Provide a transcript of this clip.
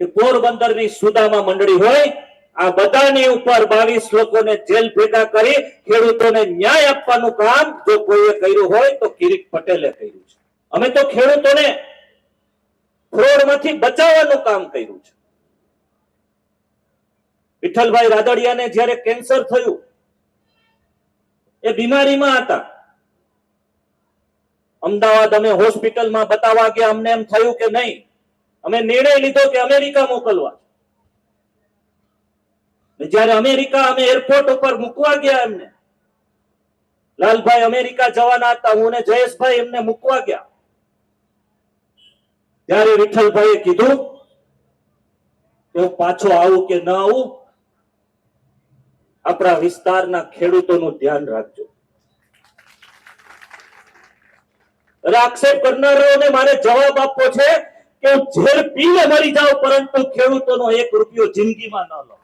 કે પોરબંદરની સુદામા મંડળી હોય, આ બધાની ઉપર બાવીસ લોકોને જેલ ભેગા કરી ખેડૂતોને ન્યાય આપવાનું કામ જો કોઈએ કર્યું હોય તો કિરીટ પટેલે કર્યું છે. અમે તો ખેડૂતોને ફ્રોડમાંથી બચાવવાનું કામ કર્યું છે. વિઠ્ઠલભાઈ રાદડિયાને જ્યારે કેન્સર થયું, એ બીમારીમાં હતા. અમદાવાદ અમે હોસ્પિટલમાં બતાવવા ગયા, અમને એમ થયું કે નહીં અમે નિર્ણય લીધો કે અમેરિકા મોકલવા. જયારે અમેરિકા અમે એરપોર્ટ ઉપર મૂકવા ગયા એમને, લાલભાઈ અમેરિકા જવાના હતા, હું ને જયેશભાઈ એમને મૂકવા ગયા. ત્યારે વિઠ્ઠલભાઈએ કીધું કે હું પાછો આવું કે ન આવું, આપણા વિસ્તારના ખેડૂતોનું ધ્યાન રાખજો. અરે આક્ષેપ કરનારાઓને મારે જવાબ આપવો છે કે ઝેર પીને મરી જાઓ પરંતુ ખેડૂતોનો એક રૂપિયો જિંદગીમાં ન લો.